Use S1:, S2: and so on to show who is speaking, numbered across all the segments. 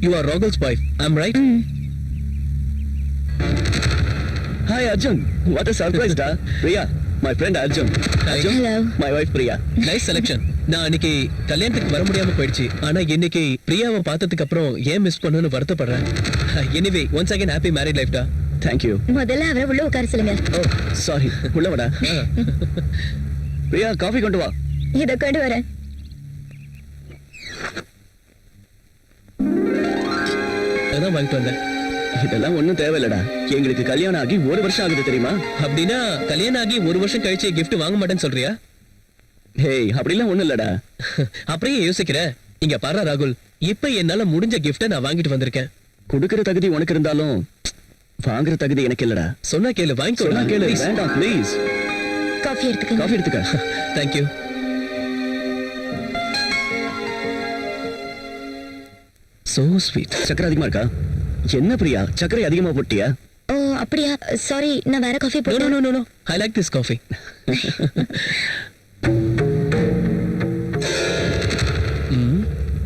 S1: You are Rahul's wife I'm right
S2: hi Arjun what a surprise டா Priya my friend Arjun Arjun
S3: Hello.
S2: My wife Priya
S1: nice selection நான் அன்னைக்கு கல்யாணத்துக்கு வர முடியாம போயிடுச்சு. ஆனா இன்னைக்கு பிரியாவை பார்த்ததுக்கு அப்புறம் ஏன் மிஸ் பண்ணணும்னு வருத்தப்படுறேன். Anyway once again happy married life டா
S2: தேங்க் யூ
S3: முதல்ல அவரை உள்ள உட்கார சொல்லுங்க.
S2: ஓ சாரி உள்ள வாடா. பிரியா காஃபி கொண்டு வா.
S3: இத கொண்டு வரேன்.
S1: அதான் வாங்கிட்டு வந்தேன்.
S2: இதெல்லாம் ஒண்ணும் தேவையில்லடா. எங்களுக்கு கல்யாணம் ஆகி ஒரு வருஷம் ஆகுது தெரியுமா?
S1: அப்படின்னா கல்யாணம் ஆகி ஒரு வருஷம் கழிச்சு gift வாங்க மாட்டேன்னு சொல்றியா?
S2: ஹேய் அப்படிலாம் ஒண்ணும் இல்லடா.
S1: அப்படியே யோசிக்கிற. இங்க பாரு ராகுல் இப்ப என்னால முடிஞ்ச gift நான் வாங்கிட்டு வந்திருக்கேன்.
S2: கொடுக்கிற தகுதி உனக்கு இருந்தாலும் வாங்குற தகுதி எனக்கு இல்லடா.
S1: சொன்னா கேளு
S2: சொன்னா கேளு வேண்டாம் ப்ளீஸ்
S3: காஃபி எடுத்துக்கங்க.
S2: காஃபி எடுத்துக்க.
S1: தேங்க்யூ சோ ஸ்வீட்
S2: சக்கரை அதிகமா இருக்கா? என்ன பிரியா? சக்கரை அதிகமா போட்டியா?
S3: ஓ அப்படியா? சாரி நான் வேற coffee
S1: no no no no I like this coffee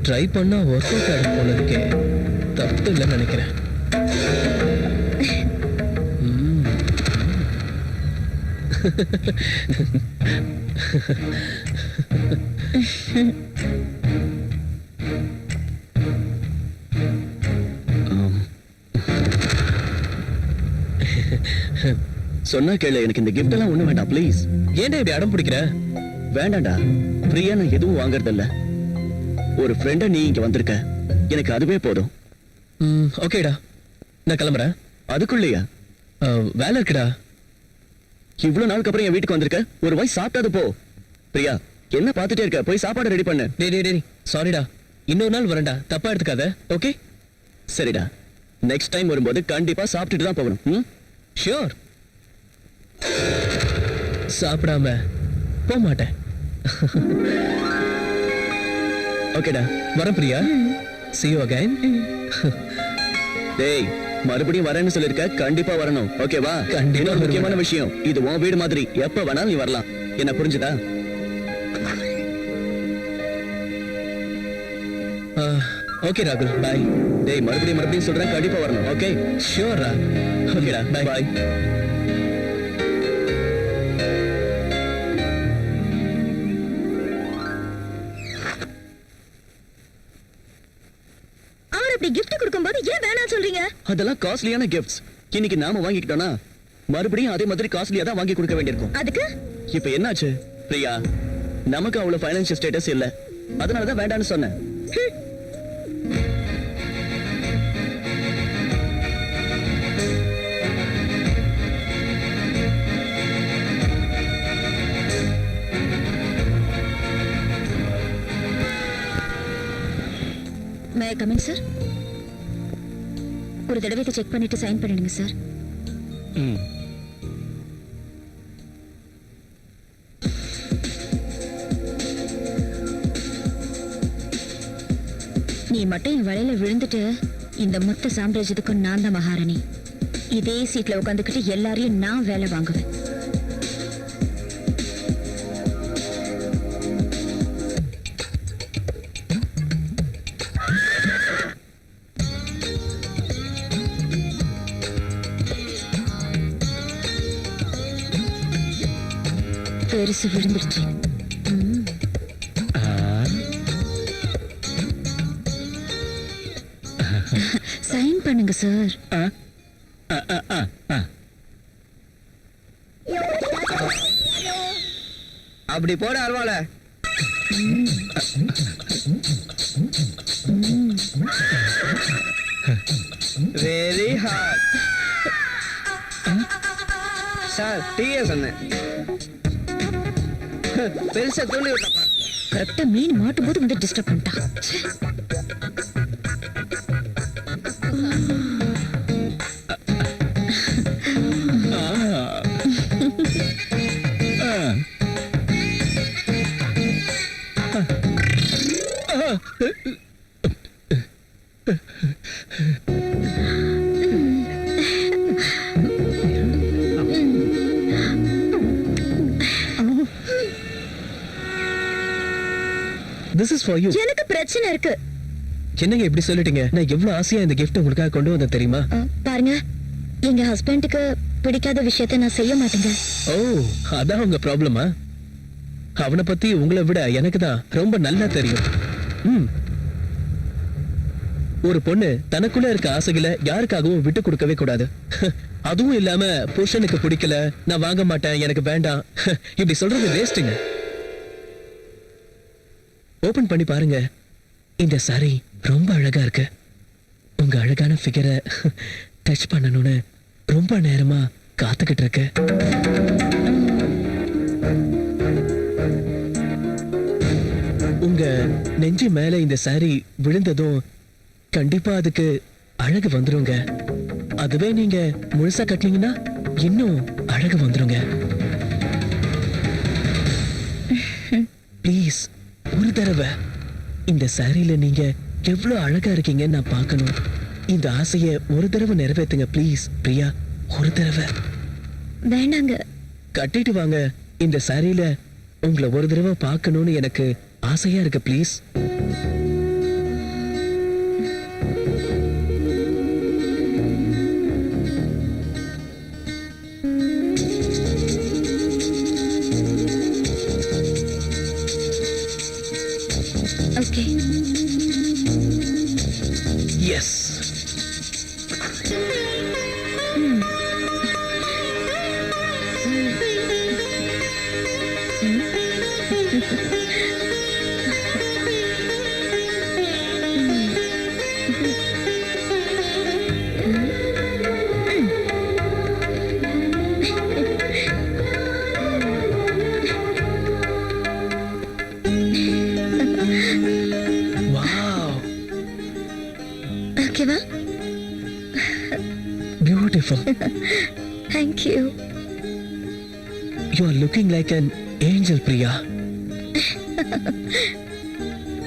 S1: try பண்ணா ஒர்க் அவுட் ஆகும் போல இருக்கே. தப்பு இல்லைன்னு நினைக்கிறேன். ம்.
S2: சொன்னா கேளு எனக்கு இந்த gift எல்லாம் ஒண்ணு வேண்டாம் ப்ளீஸ்
S1: ஏன்டா இப்படி அடம் பிடிக்கிற?
S2: வேண்டாம்டா. பிரியா நான் எதுவும் வாங்குறது இல்ல ஒரு ஃப்ரெண்ட நீ இங்க வந்திருக்க. எனக்கு அதுவே போதும்.
S1: ஓகேடா. நான் கிளம்புறேன்.
S2: அதுக்குள்ளேயா?
S1: வேலை இருக்குடா.
S2: இவ்வளவு நாளுக்கு அப்புறம் என் வீட்டுக்கு வந்திருக்க? ஒரு வாய் சாப்பிட்டாது போ. பிரியா என்ன பார்த்துட்டே இருக்க? போய் சாப்பாடு ரெடி பண்ணு.
S1: டேய் டேய் டேய் சாரிடா இன்னொரு நாள் வரேன்டா. தப்பா எடுத்துக்காத ஓகே
S2: சரிடா. நெக்ஸ்ட் டைம் வரும்போது கண்டிப்பா சாப்பிட்டுட்டு தான் போகணும். ம்?
S1: ஷியோர் சாப்பிடாம போக மாட்டேன்
S2: ஓகேடா
S1: வரேன் பிரியா. See you again.
S2: டேய் மறுபடியும் வரேன்னு சொல்லிருக்க கண்டிப்பா வரணும். ஓகேவா
S1: கண்டிப்பா
S2: முக்கியமான. விஷயம். இது உன் வீடு மாதிரி. எப்ப வேணாலும் நீ வரலாம். என்ன புரிஞ்சுதா?
S1: ஓகே ராகுல் பாய்
S2: டேய் மறுபடியும் மறுபடியும் சொல்றேன் கண்டிப்பா வரணும் ஓகே
S1: ஷியோரா
S2: ஓகேடா
S1: Bye.
S2: பாய்
S3: அவர் அப்படி gift கொடுக்கும்போது ஏன் வேணாம் சொல்றீங்க?
S2: அதெல்லாம் காஸ்ட்லியான கிஃப்ட்ஸ் இன்னைக்கு நாம வாங்கிக்கிட்டோம்னா மறுபடியும் அதே மாதிரி காஸ்ட்லியா தான் வாங்கி கொடுக்க வேண்டியிருக்கும்.
S3: அதுக்கு?
S2: இப்ப என்னாச்சு? பிரியா நமக்கு அவ்வளவு ஃபைனான்சியல் ஸ்டேட்டஸ் இல்ல. அதனால தான் வேண்டாம்னு சொன்னேன்.
S3: மே கமின் சார் ஒரு தடவை செக் பண்ணிட்டு சைன் பண்ணிடுங்க சார்
S2: ம்.
S3: நீ மட்டும் என் வலையில விழுந்துட்டு இந்த மொத்த சாம்ராஜ்யத்துக்கும் நான் தான் மகாராணி. இதே சீட்ல உட்காந்துக்கிட்டு எல்லாரையும் நான் வேலை வாங்குவேன். பெருசு விழுந்துருச்சு. சைன் பண்ணுங்க சார்
S4: அப்படி போட அருவால வெரி ஹார்ட் சார் டீயே சொன்னேன். பெருசா தூண்டி விட்டப்பா.
S3: கரெக்டா மீன் மாட்டும் போது வந்து டிஸ்டர்ப் பண்ணிட்டான்.
S1: திஸ் இஸ் ஃபார் யூ
S3: எனக்கு பிரச்சனை இருக்கு.
S1: என்னங்க இப்படி சொல்லிட்டீங்க? நான் எவ்வளவு ஆசையா இந்த gift உங்களுக்காக கொண்டு வந்தேன் தெரியுமா?
S3: பாருங்க. எங்க ஹஸ்பண்டுக்கு பிடிக்காத விஷயத்த நான் செய்ய மாட்டேங்க.
S1: ஓ அதான் உங்க ப்ராப்ளமா அவனை பத்தி உங்களை விட எனக்கு தான் ரொம்ப நல்லா தெரியும். ம். ஒரு பொண்ணு தனக்குள்ள இருக்க ஆசைகளை யாருக்காகவும் விட்டு கொடுக்கவே கூடாது. அதுவும் இல்லாம புருஷனுக்கு பிடிக்கல நான் வாங்க மாட்டேன் எனக்கு வேண்டாம். இப்படி சொல்றது வேஸ்ட்டுங்க. ஓபன் பண்ணி பாருங்க. இந்த சாரி ரொம்ப அழகா இருக்கு. உங்க அழகான ஃபிகரை டச் பண்ணணும்னு ரொம்ப நேரமா காத்துக்கிட்டு இருக்கு. உங்க நெஞ்சு மேல இந்த சாரி விழுந்ததும் கண்டிப்பா அதுக்கு அழகு வந்துருங்க. அதுவே நீங்க முழுசா கட்டினீங்கன்னா இன்னும் அழகு வந்துருங்க. ப்ளீஸ் ஒரு தடவை இந்த சாரியில நீங்க எவ்வளவு அழகா இருக்கீங்கன்னு நான் பார்க்கணும். இந்த ஆசைய ஒரு தடவை நிறைவேத்துங்க ப்ளீஸ் பிரியா. ஒரு தடவை.
S3: வேண்டாங்க
S1: கட்டிட்டு வாங்க. இந்த சாரியில உங்களை ஒரு தடவை பார்க்கணும்னு எனக்கு ஆசையா இருக்கு please
S3: okay
S1: yes you are looking like an angel Priya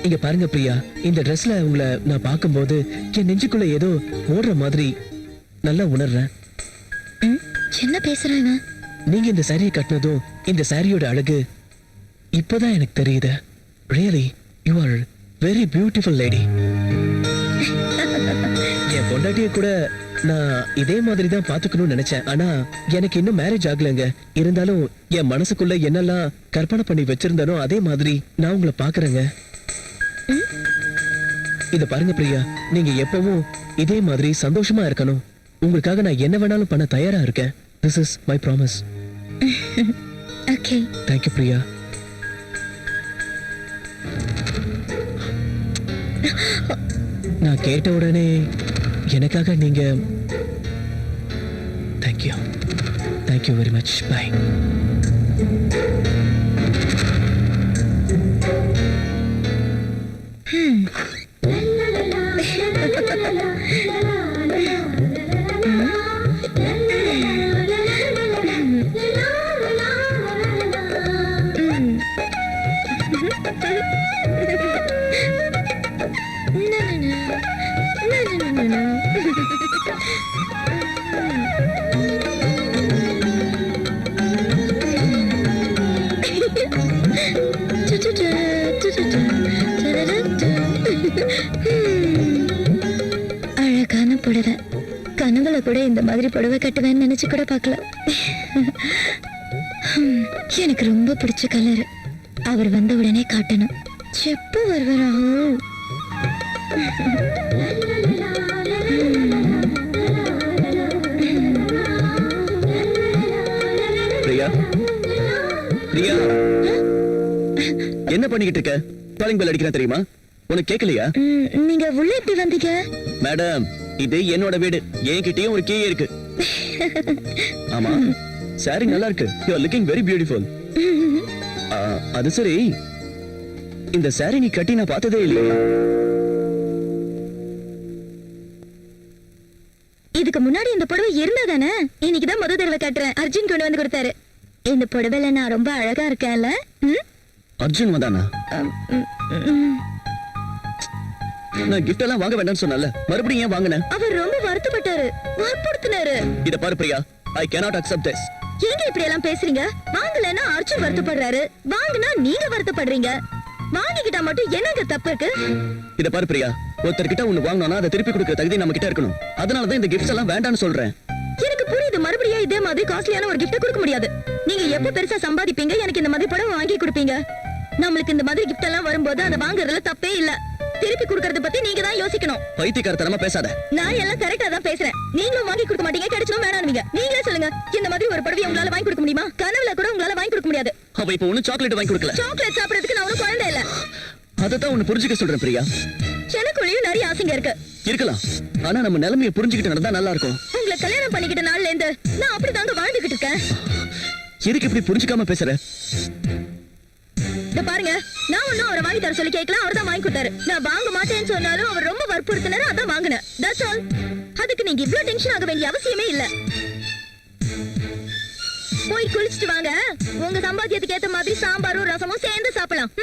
S1: இங்க பாருங்க பிரியா இந்த ட்ரெஸ்ல உங்களை நான் பார்க்கும்போது என் நெஞ்சுக்குள்ள ஏதோ ஓடுற மாதிரி நல்லா உணர்றேன்.
S3: என்ன பேசுறான்
S1: நீங்க இந்த சாரியை கட்டினதும் இந்த சாரியோட அழகு இப்போதான் எனக்கு தெரியுது. Really you are very beautiful lady என் பொண்டாட்டிய கூட நான் இதே மாதிரி தான் பாத்துக்கணும்னு நினைச்சேன். ஆனா எனக்கு இன்னும் மேரேஜ் ஆகலைங்க. இருந்தாலும் என் மனசுக்குள்ள என்னெல்லாம் கற்பனை பண்ணி வச்சிருந்தனோ அதே மாதிரி நான் உங்களை பாக்குறேங்க. இத பாருங்க பிரியா நீங்க எப்பவும் இதே மாதிரி சந்தோஷமா இருக்கணும். உங்களுக்காக நான் என்ன வேணாலும் பண்ண தயாரா இருக்கேன். This is my promise
S3: okay
S1: thank you Priya. நான் கேட்ட உடனே எனக்காக நீங்க thank you thank you very much bye
S3: அழகான புடவை. கனவுல கூட இந்த மாதிரி புடவை கட்டுவேன்னு நினைச்சு கூட பார்க்கல ஹம், எனக்கு ரொம்ப பிடிச்ச கலர். அவர் வந்த உடனே காட்டணும். எப்போ வருவாரோ?
S2: பிரியா பிரியா? என்ன பண்ணிக்கிட்டு இருக்க? காலிங் பெல் அடிக்கிறேன் தெரியுமா? உனக்கு கேட்கலையா?
S3: நீங்க உள்ள எப்படி வந்தீங்க?
S2: மேடம் இது என்னோட வீடு. என்கிட்டயும் ஒரு கீ இருக்கு. ஆமா. சாரி நல்லா இருக்கு. You are looking very beautiful அது சரி. இந்த சாரி நீ கட்டி நான் பார்த்ததே இல்லையே.
S3: இதுக்கு முன்னாடி இந்த புடவை இருந்ததானே இன்னைக்கு தான் முத தடவை கட்டுறேன். அர்ஜுன் கொண்டு வந்து கொடுத்தாரு. இந்த புடவைல நான் ரொம்ப அழகா இருக்கேன்ல?
S2: அர்ஜுன் வந்தானா. நான் gift எல்லாம் வாங்க வேண்டாம்னு சொன்னல மறுபடியும் ஏன் வாங்கின?
S3: அவர் ரொம்ப வருத்தப்பட்டாரு. வற்புறுத்தினாரு.
S2: இத பாரு பிரியா. ஐ cannot accept this.
S3: ஏங்க இப்படி எல்லாம் பேசுறீங்க? வாங்கலைன்னா அர்ஜுன் வருத்தப்படுறாரு. வாங்குனா நீங்க வருத்தப்படுறீங்க. வாங்கிக்கிட்டா மட்டும் என்னங்க தப்பு இருக்கு?
S2: இத பாரு பிரியா. ஒருத்தர்கிட்ட ஒண்ணு வாங்கணும்னா அதை திருப்பி கொடுக்கிற தகுதி நம்ம கிட்ட இருக்கணும். அதனாலதான் இந்த கிஃப்ட்ஸ் எல்லாம் வேண்டாம்னு சொல்றேன்.
S3: எனக்கு புரியுது. மறுபடியும் இதே மாதிரி காஸ்ட்லியான ஒரு கிஃப்ட் கொடுக்க முடியாது. நீங்க எப்ப பெருசா சம்பாதிப்பீங்க? எனக்கு இந்த மாதிரி படம் வாங்கி கொடுப்பீங்க. நம்மளுக்கு இந்த மாதிரி கிஃப்ட் எல்லாம் வரும்போது அதை வாங்குறதுல தப்பே இல்ல. திருப்பி கொடுக்கறத பத்தி நீங்க தான் யோசிக்கணும்.
S2: பைத்தியக்காரத்தனமா பேசாத.
S3: நான் எல்லாம் கரெக்டா தான் பேசுறேன். நீங்களும் வாங்கி கொடுக்க மாட்டீங்க கிடைச்சலும் வேணாம்னீங்க நீங்களே சொல்லுங்க இந்த மாதிரி ஒரு புடவை உங்களால வாங்கி கொடுக்க முடியுமா? கனவுல கூட உங்களால வாங்கி கொடுக்க முடியாது.
S2: அவ இப்ப ஒண்ணும் சாக்லேட் வாங்கி கொடுக்கல.
S3: சாக்லேட் சாப்பிடறதுக்கு நான் ஒன்றும் குழந்தை இல்ல.
S2: அதைத்தான் ஒண்ணு புரிஞ்சுக்க சொல்றேன் பிரியா.
S3: எனக்குள்ளேயும் நிறைய ஆசைங்க இருக்கு.
S2: இருக்கலாம். ஆனா நம்ம நிலைமையை புரிஞ்சுக்கிட்டு நடந்தா நல்லா இருக்கும்.
S3: உங்களை கல்யாணம் பண்ணிக்கிட்ட நாள்ல இருந்து நான் அப்படிதாங்க வாழ்ந்துகிட்டு இருக்கேன்.
S2: எதுக்கு இப்படி புரிஞ்சுக்காம பேசுற?
S3: இத பாருங்க. நான் ஒண்ணும் அவரை வாங்கி தர சொல்லி கேட்கல அவர் தான் வாங்கி கொடுத்தாரு. நான் வாங்க மாட்டேன்னு சொன்னாலும் அவர் ரொம்ப வற்புறுத்தினாரு. அதான் வாங்கினேன். தட்ஸ் ஆல் அதுக்கு நீங்க இவ்ளோ டென்ஷன் ஆக வேண்டிய அவசியமே இல்ல. போய் குளிச்சிட்டு வாங்க. உங்க சம்பாத்தியத்துக்கு ஏத்த மாதிரி சாம்பாரும் ரசமும் சேர்ந்து சாப்பிடலாம்.